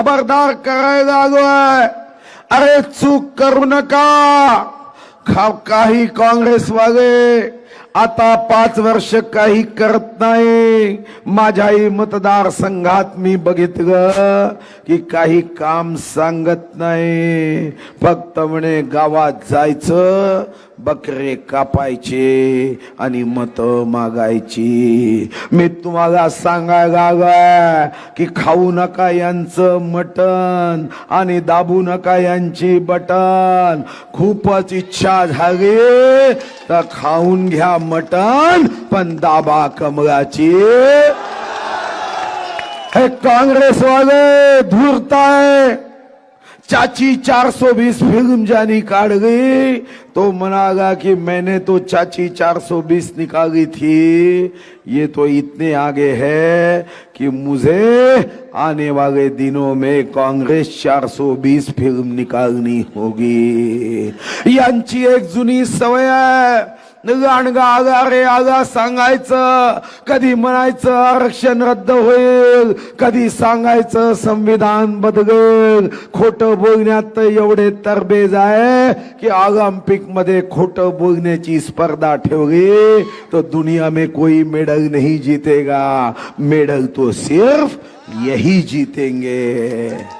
खबरदार करायला आलोय अरे चूक करू नका. खा- काही काँग्रेसवाले. आता पाच वर्ष काही करत नाही. माझ्याही मतदारसंघात मी बघितलं की काही काम सांगत नाही. फक्त म्हणे गावात जायचं बकरे कापायचे आणि मत मागायची. मी तुम्हाला सांगायला आलोय की खाऊ नका यांचं मटण आणि दाबू नका यांची बटन खूपच इच्छा झाली तर खाऊन घ्या मटण पण दाबा कमळाची. हे काँग्रेसवाले धूर्ताय. चाची 420 फ़िल्म जानी काट गई। तो मनागा कि मैंने तो चाची 420 निकाली थी। ये तो इतने आगे है कि मुझे आने वाले दिनों में कांग्रेस 420 फ़िल्म निकालनी होगी। यांची एक जुनी सवय आहे गाणगा आगा रे आगा सांगायचं कधी म्हणायचं आरक्षण रद्द होईल कधी सांगायचं संविधान बदलेल. खोट बोलण्यात एवढे तरबेज आहे की ऑलिम्पिकमध्ये खोट बोलण्याची स्पर्धा ठेवली तो दुनिया में कोई मेडल नहीं जीतेगा. मेडल तो सिर्फ यही जीतेंगे.